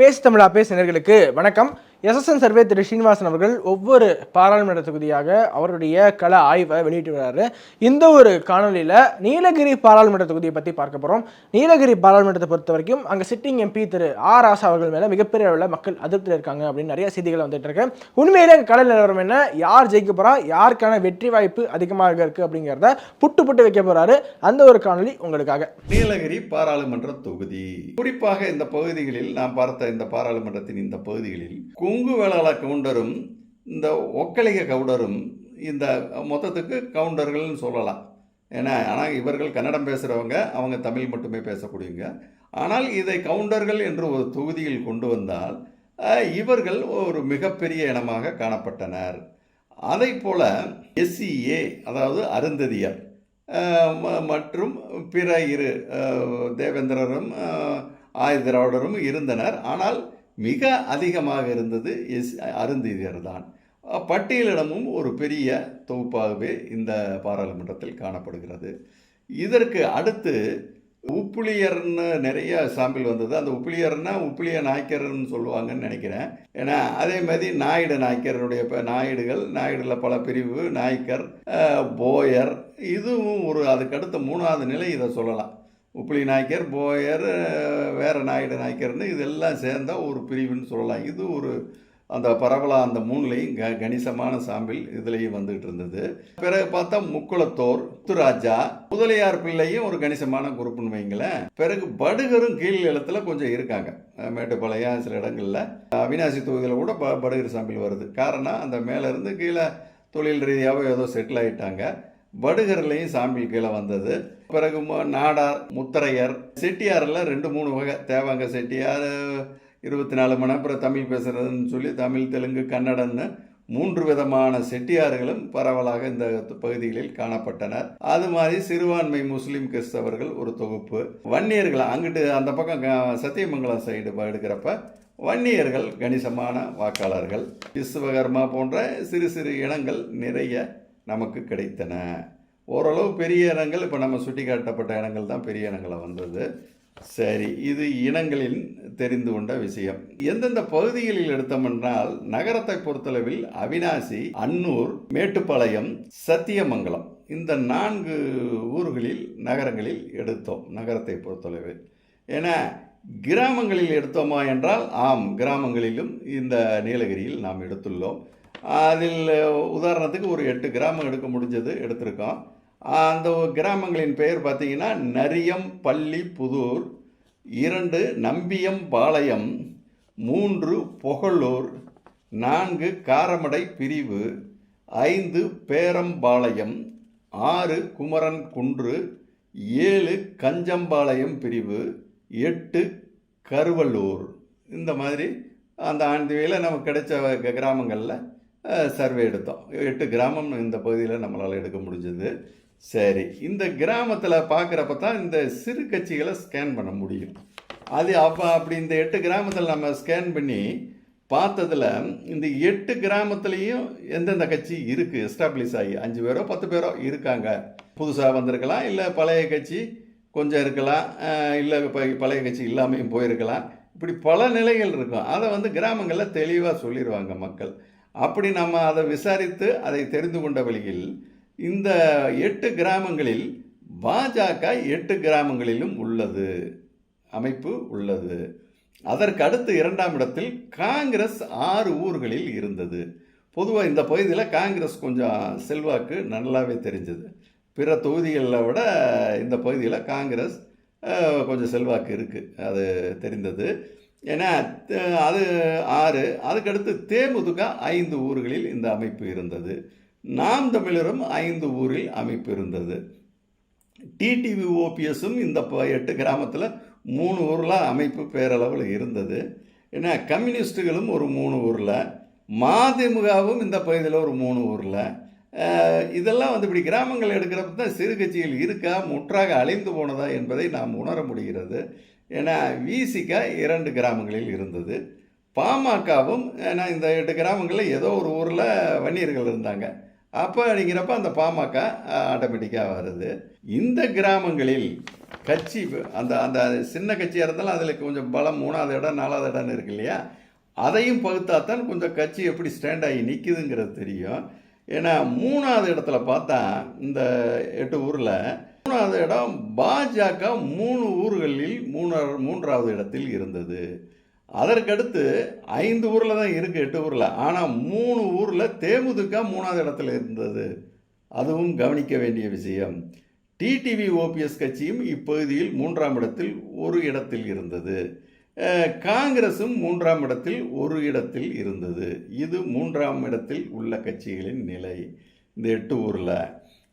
பேசு தமிழா பேசு நேர்களுக்கு வணக்கம். எஸ்எஸ்என் சர்வே திரு ஸ்ரீனிவாசன் அவர்கள் ஒவ்வொரு பாராளுமன்ற தொகுதியாக அவருடைய கள ஆய்வை வெளியிட்டு வர்றாரு இந்த ஒரு காணொலியில் நீலகிரி பாராளுமன்ற தொகுதியை பற்றி பார்க்க போகிறோம் நீலகிரி பாராளுமன்றத்தை பொறுத்த வரைக்கும் அங்கே sitting MP Thiru R Raja அவர்கள் மேலே மிகப்பெரிய அளவில் மக்கள் அதிருப்தியில் இருக்காங்க அப்படின்னு நிறைய செய்திகள் வந்துட்டு இருக்கு. உண்மையிலே கள நிலவரம் என்ன? யார் ஜெயிக்க போகிறா யாருக்கான வெற்றி வாய்ப்பு அதிகமாக இருக்கு அப்படிங்கிறத புட்டு புட்டு வைக்க போகிறாரு அந்த ஒரு காணொலி உங்களுக்காக. நீலகிரி பாராளுமன்ற தொகுதி. குறிப்பாக இந்த பகுதிகளில் நான் பார்த்த இந்த பாராளுமன்றத்தின் இந்த பகுதிகளில் கொங்கு வேளாள கவுண்டரும் இந்த ஒக்கலிக கவுண்டரும் இந்த மொத்தத்துக்கு கவுண்டர்கள்னு சொல்லலாம். ஏன்னா ஆனால் இவர்கள் கன்னடம் பேசுகிறவங்க அவங்க தமிழ் மட்டுமே பேசக்கூடியவங்க. ஆனால் இதை கவுண்டர்கள் என்று ஒரு தொகுதியில் கொண்டு வந்தால் இவர்கள் ஒரு மிகப்பெரிய இனமாக காணப்பட்டனர். அதை போல் எஸ்சிஏ அதாவது அருந்ததியர் ம- மற்றும் பிற இரு தேவேந்திரரும் ஆயுதிராவிடரும் இருந்தனர். ஆனால் மிக அதிகமாக இருந்தது எஸ் அருந்தீதியர் தான் பட்டியலிடமும் ஒரு பெரிய தொகுப்பாகவே இந்த பாராளுமன்றத்தில் காணப்படுகிறது. இதற்கு அடுத்து உப்புளியர்னு நிறைய சாம்பிள் வந்தது. அந்த உப்புளியர்னா உப்புளிய நாய்க்கர்னு சொல்லுவாங்கன்னு நினைக்கிறேன். ஏன்னா அதே மாதிரி நாயுடு நாய்க்கருடைய இப்போ நாயுடுகள் நாயுடுல பல பிரிவு நாய்க்கர் போயர் இதுவும் ஒரு அதுக்கு அடுத்த மூணாவது நிலை இதை சொல்லலாம். உப்பிலி நாய்க்கர் போயர் வேற நாயுடு நாய்க்கர்னு இதெல்லாம் சேர்ந்தால் ஒரு பிரிவுன்னு சொல்லலாம். இது ஒரு அந்த பரவலாக அந்த மூணுலேயும் க கணிசமான சாம்பிள் இதுலேயும் வந்துகிட்டு இருந்தது. பிறகு பார்த்தா முக்குளத்தோர் முத்துராஜா முதலியார் பிள்ளையும் ஒரு கணிசமான குரூப்புன்னு வைங்களேன். பிறகு படுகரும் கீழ் எழுத்துல கொஞ்சம் இருக்காங்க. மேட்டுப்பாளையம் சில இடங்களில். அவினாசி தொகுதியில் கூட ப படுகர் சாம்பிள் வருது. காரணம் அந்த மேலேருந்து கீழே தொழில் ரீதியாகவோ ஏதோ செட்டில் ஆகிட்டாங்க படுகர்லையும் சாமி கீழே வந்தது. பிறகு நாடார் முத்தரையர் செட்டியாரில் ரெண்டு மூணு வகை. தேவாங்க செட்டியார் இருபத்தி நாலு மணி அப்புறம் தமிழ் பேசுறதுன்னு சொல்லி தமிழ் தெலுங்கு கன்னடன்னு மூன்று விதமான செட்டியார்களும் பரவலாக இந்த பகுதிகளில் காணப்பட்டனர். அது மாதிரி சிறுபான்மை முஸ்லீம் கிறிஸ்தவர்கள் ஒரு தொகுப்பு. வன்னியர்கள் அங்கிட்டு அந்த பக்கம் சத்தியமங்கலம் சைடு எடுக்கிறப்ப வன்னியர்கள் கணிசமான வாக்காளர்கள். விஸ்வகர்மா போன்ற சிறு சிறு இனங்கள் நிறைய நமக்கு கிடைத்தன. ஓரளவு பெரிய இனங்கள் இப்போ நம்ம சுட்டி காட்டப்பட்ட இனங்கள் தான் பெரிய இனங்களாக வந்தது. சரி இது இனங்களில் தெரிந்து கொண்ட விஷயம். எந்தெந்த பகுதிகளில் எடுத்தோமென்றால் நகரத்தை பொறுத்தளவில் அவினாசி அன்னூர் மேட்டுப்பாளையம் சத்தியமங்கலம் இந்த நான்கு ஊர்களில் நகரங்களில் எடுத்தோம் நகரத்தை பொறுத்தளவில். ஏன்னா கிராமங்களில் எடுத்தோமா என்றால் ஆம் கிராமங்களிலும் இந்த நீலகிரியில் நாம் எடுத்துள்ளோம். அதில் உதாரணத்துக்கு ஒரு எட்டு கிராமம் எடுக்க முடிஞ்சது எடுத்திருக்கோம். அந்த கிராமங்களின் பெயர் பார்த்தீங்கன்னா நரியம் பள்ளி புதூர் இரண்டு நம்பியம் பாளையம் மூன்று புகழூர் நான்கு காரமடை பிரிவு ஐந்து பேரம்பாளையம் ஆறு குமரன் குன்று ஏழு கஞ்சம்பாளையம் பிரிவு எட்டு கருவள்ளூர் இந்த மாதிரி அந்த ஆண்டுவையில் நமக்கு கிடைச்ச கிராமங்களில் சர்வே எடுத்தோம். எட்டு கிராமம் இந்த பகுதியில் நம்மளால் எடுக்க முடிஞ்சது. சரி இந்த கிராமத்தில் பார்க்குறப்ப தான் இந்த சிறு கட்சிகளை ஸ்கேன் பண்ண முடியும். அது அப்போ அப்படி இந்த எட்டு கிராமத்தில் நம்ம ஸ்கேன் பண்ணி பார்த்ததுல இந்த எட்டு கிராமத்துலேயும் எந்தெந்த கட்சி இருக்குது எஸ்டாப்ளிஷ் ஆகி அஞ்சு பேரோ பத்து பேரோ இருக்காங்க. புதுசாக வந்திருக்கலாம் இல்லை பழைய கட்சி கொஞ்சம் இருக்கலாம் இல்லை இப்போ பழைய கட்சி இல்லாமையும் போயிருக்கலாம். இப்படி பல நிலைகள் இருக்கும். அதை வந்து கிராமங்களில் தெளிவாக சொல்லிடுவாங்க மக்கள். அப்படி நம்ம அதை விசாரித்து அதை தெரிந்து கொண்ட வழியில் இந்த எட்டு கிராமங்களில் பாஜக எட்டு கிராமங்களிலும் உள்ளது. அமைப்பு உள்ளது. அதற்கு அடுத்து இரண்டாம் இடத்தில் காங்கிரஸ் ஆறு ஊர்களில் இருந்தது. பொதுவாக இந்த பகுதியில் காங்கிரஸ் கொஞ்சம் செல்வாக்கு நல்லாவே தெரிஞ்சது. பிற தொகுதிகளில் விட இந்த பகுதியில் காங்கிரஸ் கொஞ்சம் செல்வாக்கு இருக்குது அது தெரிந்தது. ஏன்னா அது ஆறு அதுக்கடுத்து தேமுதுக ஐந்து ஊர்களில் இந்த அமைப்பு இருந்தது. நாம் தமிழரும் ஐந்து ஊரில் அமைப்பு இருந்தது. டிடிவி ஓபிஎஸும் இந்த ப- எட்டு கிராமத்தில் மூணு ஊரில் அமைப்பு பேரளவில் இருந்தது. ஏன்னா கம்யூனிஸ்ட்டுகளும் ஒரு மூணு ஊரில் மதிமுகவும் இந்த பகுதியில் ஒரு மூணு ஊரில். இதெல்லாம் வந்து இப்படி கிராமங்கள் எடுக்கிறப்ப தான் சிறு கட்சிகள் இருக்கா முற்றாக அழிந்து போனதா என்பதை நாம் உணர முடிகிறது. ஏன்னா விசிக இரண்டு கிராமங்களில் இருந்தது. பாமகவும் ஏன்னா இந்த எட்டு கிராமங்களில் ஏதோ ஒரு ஊரில் வன்னியர்கள் இருந்தாங்க. அப்போ அப்படிங்கிறப்ப அந்த பாமக ஆட்டோமேட்டிக்காக வருது. இந்த கிராமங்களில் கட்சி அந்த அந்த சின்ன கட்சியாக இருந்தாலும் அதில் கொஞ்சம் பலம் மூணாவது இடம் நாலாவது இடம்னு இருக்கு இல்லையா? அதையும் பகுத்தாத்தான் கொஞ்சம் கட்சி எப்படி ஸ்டாண்ட் ஆகி நிற்குதுங்கிறது தெரியும். ஏன்னா மூணாவது இடத்துல பார்த்தா இந்த எட்டு ஊரில் மூணாவது இடம் பாஜக மூணு ஊர்களில் மூணாவது மூன்றாவது இடத்தில் இருந்தது. அதற்கடுத்து ஐந்து ஊரில் தான் இருக்குது எட்டு ஊரில். ஆனால் மூணு ஊரில் தேமுதிக மூணாவது இடத்துல இருந்தது. அதுவும் கவனிக்க வேண்டிய விஷயம். டிடிவி ஓபிஎஸ் கட்சியும் இப்பகுதியில் மூன்றாம் இடத்தில் ஒரு இடத்தில் இருந்தது. காங்கிரஸும் மூன்றாம் இடத்தில் ஒரு இடத்தில் இருந்தது. இது மூன்றாம் இடத்தில் உள்ள கட்சிகளின் நிலை. இந்த எட்டு ஊரில்.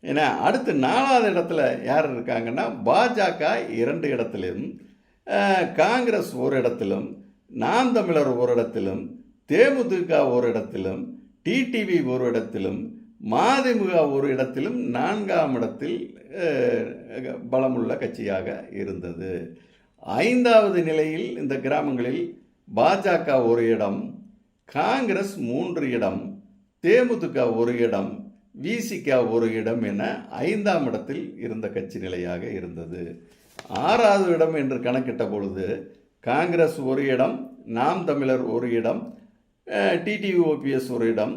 ஏன்னா அடுத்து நாலாவது இடத்துல யார் இருக்காங்கன்னா பாஜக இரண்டு இடத்திலும் காங்கிரஸ் ஒரு இடத்திலும் நாம் தமிழர் ஒரு இடத்திலும் தேமுதிக ஒரு இடத்திலும் டிடிவி ஒரு இடத்திலும் மதிமுக ஒரு இடத்திலும் நான்காம் இடத்தில் பலமுள்ள கட்சியாக இருந்தது. ஐந்தாவது நிலையில் இந்த கிராமங்களில் பாஜக ஒரு இடம் காங்கிரஸ் மூன்று இடம் தேமுதிக ஒரு இடம் விசிகா ஒரு இடம் என ஐந்தாம் இடத்தில் இருந்த கட்சி நிலையாக இருந்தது. ஆறாவது இடம் என்று கணக்கிட்ட பொழுது காங்கிரஸ் ஒரு இடம் நாம் தமிழர் ஒரு இடம் டிடிவி ஓபிஎஸ் ஒரு இடம்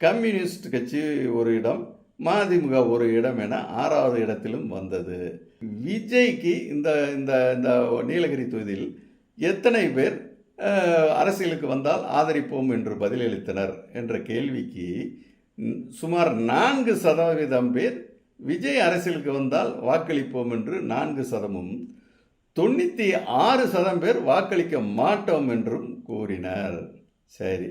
கம்யூனிஸ்ட் கட்சி ஒரு இடம் மதிமுக ஒரு இடம் என ஆறாவது இடத்திலும் வந்தது. விஜய்க்கு இந்த இந்த இந்த நீலகிரி தொகுதியில் எத்தனை பேர் அரசியலுக்கு வந்தால் ஆதரிப்போம் என்று பதிலளித்தனர் என்ற கேள்விக்கு சுமார் நான்கு சதவீதம் பேர் விஜய் அரசியலுக்கு வந்தால் வாக்களிப்போம் என்று நான்கு சதமும் தொண்ணூற்றி ஆறு சதம் பேர் வாக்களிக்க மாட்டோம் என்றும் கூறினர். சரி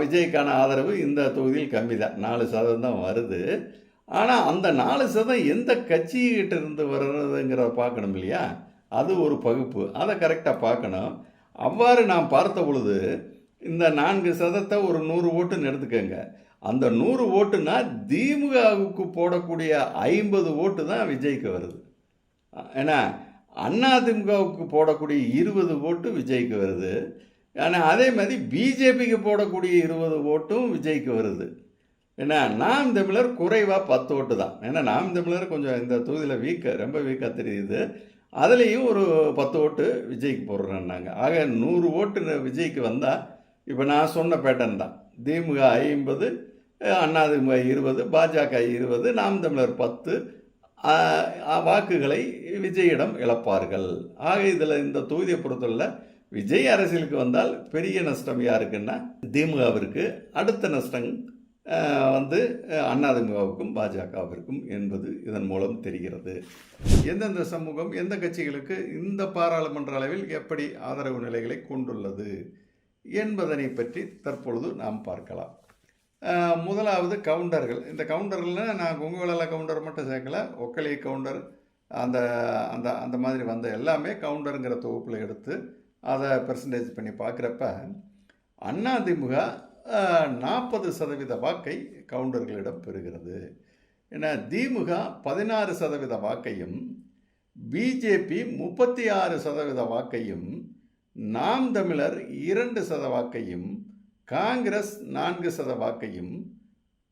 விஜய்க்கான ஆதரவு இந்த தொகுதியில் கம்மி தான் நாலு சதவீதம் தான் வருது. ஆனால் அந்த நாலு சதம் எந்த கட்சிகிட்ட இருந்து வர்றதுங்கிறத பார்க்கணும் இல்லையா? அது ஒரு பகுப்பு. அதை கரெக்டாக பார்க்கணும். அவ்வாறு நாம் பார்த்த பொழுது இந்த நான்கு சதத்தை ஒரு நூறு ஓட்டுன்னு எடுத்துக்கோங்க. அந்த நூறு ஓட்டுனா திமுகவுக்கு போடக்கூடிய ஐம்பது ஓட்டு தான் விஜய்க்கு வருது. ஏன்னா அதிமுகவுக்கு போடக்கூடிய இருபது ஓட்டு விஜய்க்கு வருது. ஆனால் அதே மாதிரி பிஜேபிக்கு போடக்கூடிய இருபது ஓட்டும் விஜய்க்கு வருது. ஏன்னா நாம் தமிழர் குறைவாக பத்து ஓட்டு தான். ஏன்னா நாம் தமிழர் கொஞ்சம் இந்த தொகுதியில் வீக்க ரொம்ப வீக்காக தெரியுது. அதுலேயும் ஒரு பத்து ஓட்டு விஜய்க்கு போடுறேன்னாங்க. ஆக நூறு ஓட்டு விஜய்க்கு வந்தால் இப்போ நான் சொன்ன பேட்டன் தான். திமுக ஐம்பது அதிமுக இருபது பாஜக இருபது நாம் தமிழர் பத்து. வாக்குகளை விஜயிடம் இழப்பார்கள். ஆக இதில் இந்த தொகுதியை பொறுத்துள்ள விஜய் அரசியலுக்கு வந்தால் பெரிய நஷ்டம் யாருக்குன்னா திமுகவிற்கு. அடுத்த நஷ்டம் வந்து அஹ், அதிமுகவுக்கும் பாஜகவிற்கும் என்பது இதன் மூலம் தெரிகிறது. எந்தெந்த சமூகம் எந்த கட்சிகளுக்கு இந்த பாராளுமன்ற அளவில் எப்படி ஆதரவு நிலைகளை கொண்டுள்ளது என்பதனை பற்றி தற்பொழுது நாம் பார்க்கலாம். முதலாவது கவுண்டர்கள். இந்த கவுண்டர்களில் நான் கொங்குவேல கவுண்டர் மட்டும் சேர்க்கல ஒக்கலி கவுண்டர் அந்த அந்த அந்த மாதிரி வந்த எல்லாமே கவுண்டருங்கிற தொகுப்பில் எடுத்து அதை பெர்சன்டேஜ் பண்ணி பார்க்குறப்ப அதிமுக நாற்பது சதவீத வாக்கை கவுண்டர்களிடம் பெறுகிறது. ஏன்னா திமுக பதினாறு சதவீத வாக்கையும் பிஜேபி முப்பத்தி ஆறு சதவீத வாக்கையும் நாம் தமிழர் இரண்டு சத வாக்கையும் காங்கிரஸ் நான்கு சத வாக்கையும்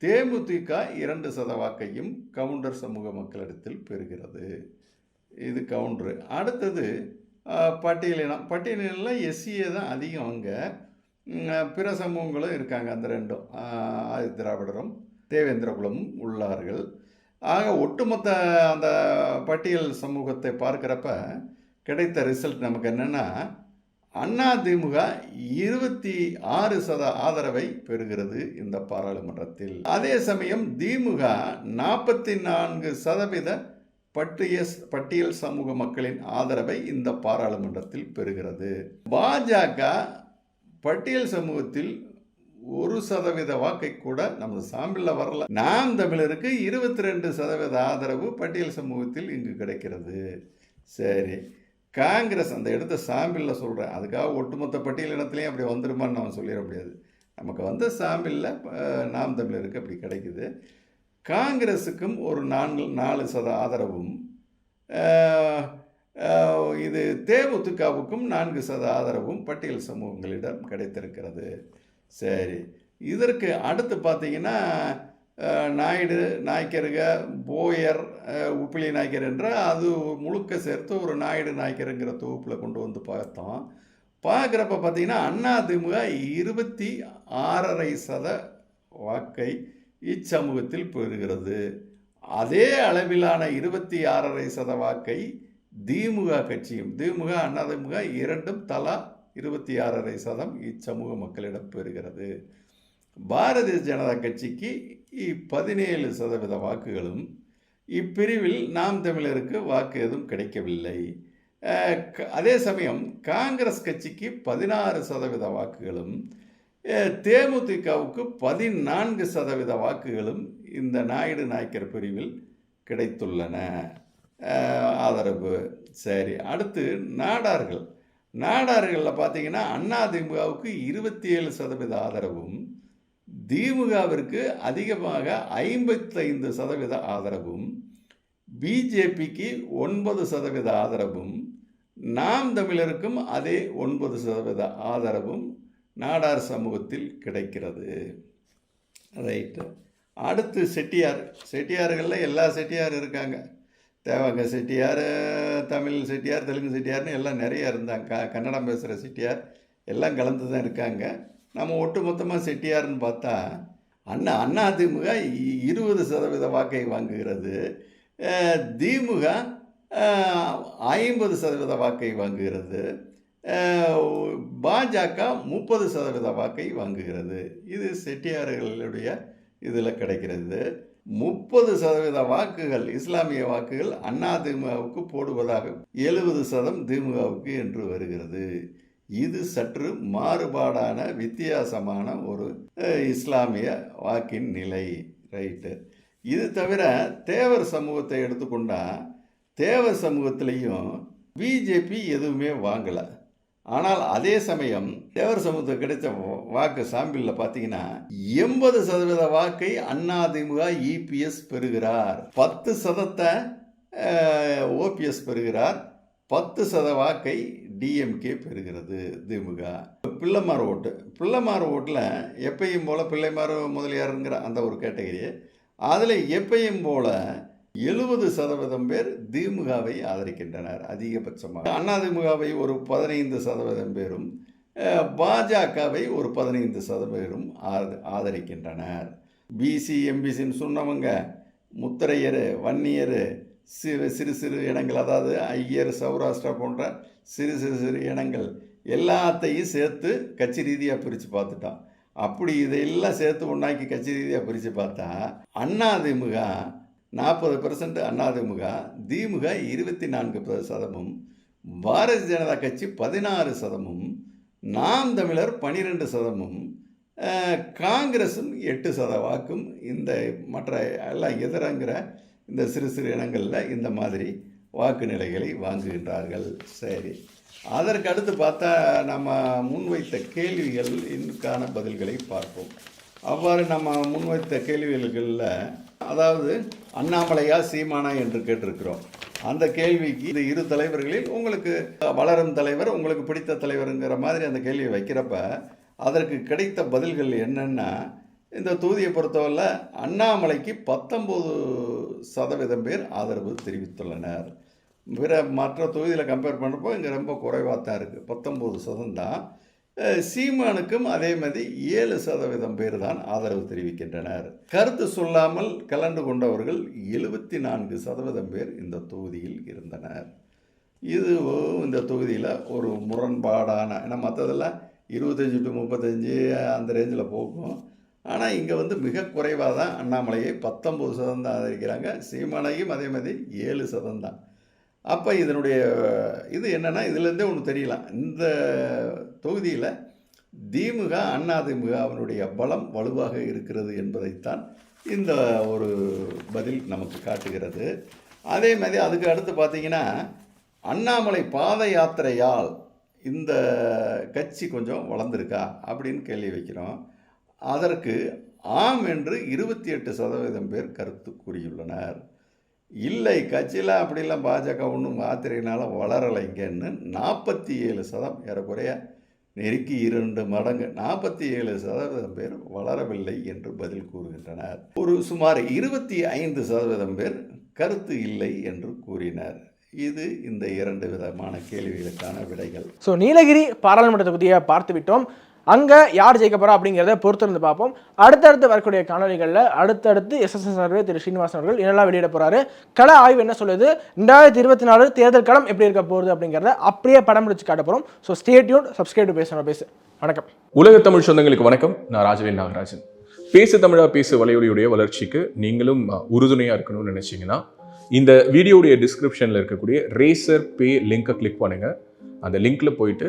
தேமுதிக இரண்டு சத வாக்கையும் கவுண்டர் சமூக மக்களிடத்தில் பெறுகிறது. இது கவுண்டரு. அடுத்தது பட்டியலினம். பட்டியலினில் எஸ்சிஏ தான் அதிகம் அங்கே. பிற சமூகங்களும் இருக்காங்க அந்த ரெண்டும். ஆதி திராவிடரும் தேவேந்திரகுலமும் உள்ளார்கள். ஆக ஒட்டுமொத்த அந்த பட்டியல் சமூகத்தை பார்க்குறப்ப கிடைத்த ரிசல்ட் நமக்கு என்னென்னா அதிமுக இருபத்தி ஆறு சத ஆதரவை பெறுகிறது இந்த பாராளுமன்றத்தில். அதே சமயம் திமுக நாற்பத்தி நான்கு சதவீத பட்டிய பட்டியல் சமூக மக்களின் ஆதரவை இந்த பாராளுமன்றத்தில் பெறுகிறது. பாஜக பட்டியல் சமூகத்தில் ஒரு சதவீத வாக்கை கூட நமது சாம்பிளில் வரல. நாம் தமிழருக்கு இருபத்தி ரெண்டு சதவீத ஆதரவு பட்டியல் சமூகத்தில் இங்கு கிடைக்கிறது. சரி. காங்கிரஸ் அந்த இடத்த சாம்பிளில் சொல்கிறேன் அதுக்காக ஒட்டுமொத்த பட்டியல் இனத்துலேயும் அப்படி வந்துருமான்னு நம்ம சொல்லிட முடியாது. நமக்கு வந்த சாம்பிளில் நாம் தமிழருக்கு அப்படி கிடைக்குது. காங்கிரஸுக்கும் ஒரு நான்கு நாலு சத ஆதரவும் இது தேமுதிகவுக்கும் நான்கு சத ஆதரவும் பட்டியல் சமூகங்களிடம் கிடைத்திருக்கிறது. சரி. இதற்கு அடுத்து பார்த்தீங்கன்னா நாயுடு நாய்க்கருக போயர் உப்பிலி நாய்க்கர் என்ற அது முழுக்க சேர்த்து ஒரு நாயுடு நாய்க்கருங்கிற தொகுப்பில் கொண்டு வந்து பார்த்தோம். பார்க்குறப்ப பார்த்தீங்கன்னா அதிமுக இருபத்தி ஆறரை சத வாக்கை இச்சமூகத்தில் பெறுகிறது. அதே அளவிலான இருபத்தி ஆறரை சத வாக்கை திமுக கட்சியும் திமுக அதிமுக இரண்டும் தலா இருபத்தி ஆறரை சதம் இச்சமூக மக்களிடம் பெறுகிறது. பாரதிய ஜனதா கட்சிக்கு இ- பதினேழு சதவீத வாக்குகளும் இப்பிரிவில் நாம் தமிழருக்கு வாக்கு எதுவும் கிடைக்கவில்லை. க- அதே சமயம் காங்கிரஸ் கட்சிக்கு பதினாறு சதவீத வாக்குகளும் தேமுதிகவுக்கு பதினான்கு சதவீத வாக்குகளும் இந்த நாயுடு நாயக்கர் பிரிவில் கிடைத்துள்ளன. ஆதரவு. சரி அடுத்து நாடார்கள். நாடார்களில் பார்த்தீங்கன்னா அதிமுகவுக்கு இருபத்தி ஏழு சதவீத ஆதரவும் திமுகவிற்கு அதிகமாக ஐம்பத்தைந்து சதவீத ஆதரவும் பிஜேபிக்கு ஒன்பது சதவீத ஆதரவும் நாம் தமிழருக்கும் அதே ஒன்பது சதவீத ஆதரவும் நாடார் சமூகத்தில் கிடைக்கிறது. ரைட்டு. அடுத்து செட்டியார். செட்டியார்களில் எல்லா செட்டியார் இருக்காங்க. தேவங்க செட்டியார் தமிழ் செட்டியார் தெலுங்கு செட்டியார்னு எல்லாம் நிறைய இருந்தாங்க. க கன்னடம் பேசுகிற செட்டியார் எல்லாம் கலந்து தான் இருக்காங்க. நம்ம ஒட்டு மொத்தமாக செட்டியார்னு பார்த்தா அண்ணா அண்ணா திமுக இ- இருபது சதவீத வாக்கை வாங்குகிறது. திமுக ஐம்பது சதவீத வாக்கை வாங்குகிறது. பாஜக முப்பது சதவீத வாக்கை வாங்குகிறது. இது செட்டியார்களுடைய இதில் கிடைக்கிறது. முப்பது சதவீத வாக்குகள் இஸ்லாமிய வாக்குகள் அண்ணா திமுகவுக்கு போடுவதாக எழுபது சதம் திமுகவுக்கு என்று வருகிறது. இது சற்று மாறுபாடான வித்தியாசமான ஒரு இஸ்லாமிய வாக்கின் நிலை ரைட்டு இது தவிர தேவர் சமூகத்தை எடுத்துக்கொண்டால் தேவர் சமூகத்திலையும் பிஜேபி எதுவுமே வாங்கலை. ஆனால் அதே சமயம் தேவர் சமூகத்துக்கு கிடைச்ச வாக்கு சாம்பிளில் பார்த்தீங்கன்னா எண்பது சதவீத வாக்கை அதிமுக இபிஎஸ் பெறுகிறார். பத்து சதத்தை ஓபிஎஸ் பெறுகிறார். பத்து சத வாக்கை டிஎம்கே பெறுகிறது திமுக. பிள்ளைமார் ஓட்டு. பிள்ளைமார் ஓட்டில் எப்பையும் போல் பிள்ளைமார் முதலியாருங்கிற அந்த ஒரு கேட்டகரி. அதில் எப்பையும் போல எழுபது சதவீதம் பேர் திமுகவை ஆதரிக்கின்றனர் அதிகபட்சமாக. அதிமுகவை ஒரு பதினைந்து சதவீதம் பேரும் பாஜகவை ஒரு பதினைந்து சதவீதம் ஆத- ஆதரிக்கின்றனர். பிசி எம்பிசின்னு சொன்னவங்க முத்திரையர் வன்னியர் சிறு சிறு சிறு இனங்கள் அதாவது ஐயர் சௌராஷ்டிரா போன்ற சிறு சிறு சிறு இனங்கள் எல்லாத்தையும் சேர்த்து கட்சி ரீதியாக பிரித்து பார்த்துட்டான் அப்படி இதையெல்லாம் சேர்த்து ஒன்றாக்கி கட்சி ரீதியாக பிரித்து பார்த்தா அண்ணாதிமுக நாற்பது பெர்சன்ட் அண்ணாதிமுக திமுக இருபத்தி நான்கு சதமும் பாரதிய ஜனதா கட்சி பதினாறு சதமும் நாம் தமிழர் பனிரெண்டு சதமும் காங்கிரஸும் எட்டு சத வாக்கும் இந்த மற்ற எல்லாம் எதிரங்கிற இந்த சிறு சிறு இனங்களில் இந்த மாதிரி வாக்கு நிலைகளை வாங்குகின்றார்கள். சரி. அதற்கு அடுத்து பார்த்தா நம்ம முன்வைத்த கேள்விகளுக்கான பதில்களை பார்ப்போம். அவ்வாறு நம்ம முன்வைத்த கேள்விகளில் அதாவது அண்ணாமலையா சீமானா என்று கேட்டிருக்கிறோம். அந்த கேள்விக்கு இந்த இரு தலைவர்களில் உங்களுக்கு வளரும் தலைவர் உங்களுக்கு பிடித்த தலைவருங்கிற மாதிரி அந்த கேள்வியை வைக்கிறப்ப அதற்கு கிடைத்த பதில்கள் என்னென்னா இந்த தொகுதியை பொறுத்தவரை அண்ணாமலைக்கு பத்தொம்போது சதவீதம் பேர் ஆதரவு தெரிவித்துள்ளனர். பிற மற்ற தொகுதியில் கம்பேர் பண்ணுறப்போ இங்கே ரொம்ப குறைவாக தான் இருக்குது பத்தொம்போது சதம் தான். சீமானுக்கும் அதே மாதிரி ஏழு சதவீதம் பேர் தான் ஆதரவு தெரிவிக்கின்றனர். கருத்து சொல்லாமல் கலந்து கொண்டவர்கள் எழுபத்தி நான்கு சதவீதம் பேர் இந்த தொகுதியில் இருந்தனர். இது இந்த தொகுதியில் ஒரு முரண்பாடான ஏன்னா மற்றதெல்லாம் இருபத்தஞ்சி டு முப்பத்தஞ்சு அந்த ரேஞ்சில் போகும். ஆனால் இங்கே வந்து மிக குறைவாக தான் அண்ணாமலையை பத்தொம்பது சதம் தான் ஆதரிக்கிறாங்க. சீமானையும் அதே மாதிரி ஏழு சதம் தான். அப்போ இதனுடைய இது என்னென்னா இதுலேருந்தே ஒன்று தெரியலாம். இந்த தொகுதியில் திமுக அதிமுக அவனுடைய பலம் வலுவாக இருக்கிறது என்பதைத்தான் இந்த ஒரு பதில் நமக்கு காட்டுகிறது. அதே மாதிரி அதுக்கு அடுத்து பார்த்தீங்கன்னா அண்ணாமலை பாத யாத்திரையால் இந்த கட்சி கொஞ்சம் வளர்ந்துருக்கா அப்படின்னு கேள்வி வைக்கிறோம். அதற்கு ஆம் என்று இருபத்தி எட்டு சதவீதம் பேர் கருத்து கூறியுள்ளனர். இல்லை கட்சியில் அப்படிலாம் பாஜக ஒன்றும் மாத்திரையினால் வளரலைங்கன்னு நாற்பத்தி ஏழு சதம் ஏறக்குறைய நெருக்கி இரண்டு மடங்கு. நாற்பத்தி ஏழு சதவீதம் பேர் வளரவில்லை என்று பதில் கூறுகின்றனர். ஒரு சுமார் இருபத்தி ஐந்து சதவீதம் பேர் கருத்து இல்லை என்று கூறினர். இது இந்த இரண்டு விதமான கேள்விகளுக்கான விடைகள். ஸோ நீலகிரி பாராளுமன்ற தொகுதியை பார்த்துவிட்டோம். அங்கே யார் ஜெயிக்க போகிறா அப்படிங்கிறத பொறுத்திருந்து பார்ப்போம். அடுத்தடுத்து வரக்கூடிய காணொலிகளில் அடுத்தடுத்து எஸ்எஸ்எஸ் சர்வே திரு ஸ்ரீனிவாசன் அவர்கள் என்னெல்லாம் வெளியிட போகிறாரு கள ஆய்வு என்ன சொல்லுது? ரெண்டாயிரத்தி இருபத்தி நாலு தேர்தல் களம் எப்படி இருக்க போகுது அப்படிங்கிறத அப்படியே படம் பிடிச்சு காட்ட போகிறோம் ஸோ ஸ்டேட்யூன் சப்ஸ்கிரைப் டு பேசுகிறோம் பேசு வணக்கம். உலக தமிழ் சொந்தங்களுக்கு வணக்கம். நான் ராஜவேல் நாகராஜன். பேசு தமிழா பேசு வலையொலியுடைய வளர்ச்சிக்கு நீங்களும் உறுதுணையாக இருக்கணும்னு நினச்சிங்கன்னா இந்த வீடியோடைய டிஸ்கிரிப்ஷனில் இருக்கக்கூடிய ரேசர் பே லிங்கை கிளிக் பண்ணுங்கள் அந்த லிங்க்ல போயிட்டு